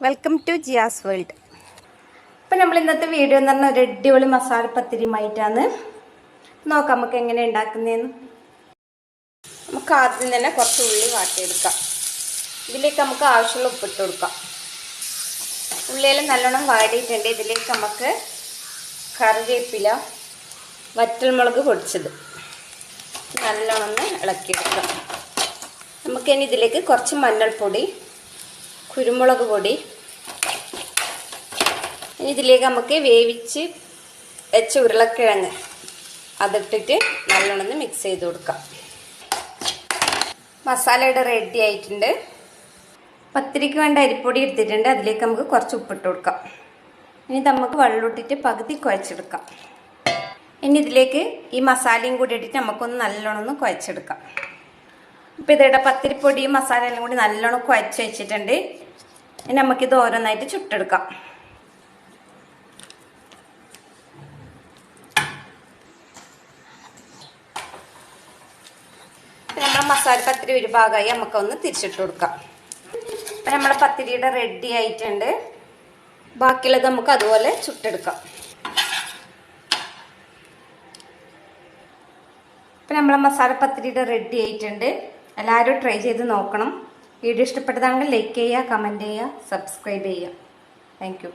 Welcome to Jiyas world അപ്പം നമ്മൾ ഇന്നത്തെ വീഡിയോ എന്ന് പറഞ്ഞാൽ ഒരു അടിപൊളി മസാല പത്തിരിയുമായിട്ടാണ്. നോക്കാം നമുക്ക് എങ്ങനെ ഉണ്ടാക്കുന്നതെന്ന് നമുക്ക് ആദ്യം തന്നെ കുറച്ച് ഉള്ളി വാട്ടിയെടുക്കാം. ഇതിലേക്ക് നമുക്ക് ആവശ്യമുള്ള ഉപ്പിട്ട് കൊടുക്കാം. ഉള്ളിയെല്ലാം നല്ലോണം വാടിയിട്ടുണ്ട്. ഇതിലേക്ക് നമുക്ക് കറിവേപ്പില വറ്റൽമുളക് പൊടിച്ചത് നല്ലോണം ഒന്ന് ഇളക്കിയെടുക്കാം. നമുക്കിനി ഇതിലേക്ക് കുറച്ച് മഞ്ഞൾപ്പൊടി കുരുമുളക് പൊടി. ഇതിലേക്ക് നമുക്ക് വേവിച്ച് വെച്ച ഉരുളക്കിഴങ്ങ് അതിട്ടിട്ട് നല്ലോണം മിക്സ് ചെയ്ത് കൊടുക്കാം. മസാലയുടെ റെഡി ആയിട്ടുണ്ട്. പത്തിരിക്ക് വേണ്ട അരിപ്പൊടി എടുത്തിട്ടുണ്ട്. അതിലേക്ക് നമുക്ക് കുറച്ച് ഉപ്പിട്ട് കൊടുക്കാം. ഇനി നമുക്ക് വെള്ളമിട്ടിട്ട് പകുതി കുഴച്ചെടുക്കാം. ഇനി ഇതിലേക്ക് ഈ മസാലയും കൂടി ഇട്ടിട്ട് നമുക്കൊന്ന് നല്ലോണം ഒന്ന് കുഴച്ചെടുക്കാം. ഇപ്പം ഇതിടെ പത്തിരിപ്പൊടിയും മസാലയെല്ലാം കൂടി നല്ലോണം കുഴച്ച് വെച്ചിട്ടുണ്ട്. ഇനി നമുക്കിത് ഓരോന്നായിട്ട് ചുട്ടെടുക്കാം. നമ്മുടെ മസാല പത്തിരി ഒരു ഭാഗമായി നമുക്കൊന്ന് തിരിച്ചിട്ട് കൊടുക്കാം. അപ്പം നമ്മുടെ പത്തിരിയുടെ റെഡി ആയിട്ടുണ്ട്. ബാക്കിയുള്ളത് നമുക്ക് അതുപോലെ ചുട്ടെടുക്കാം. ഇപ്പം നമ്മളെ മസാല പത്തിരിയുടെ റെഡി ആയിട്ടുണ്ട്. എല്ലാവരും ട്രൈ ചെയ്ത് നോക്കണം. വീഡിയോ ഇഷ്ടപ്പെട്ടതാണെങ്കിൽ ലൈക്ക് ചെയ്യുക കമന്റ് ചെയ്യുക സബ്സ്ക്രൈബ് ചെയ്യുക. താങ്ക്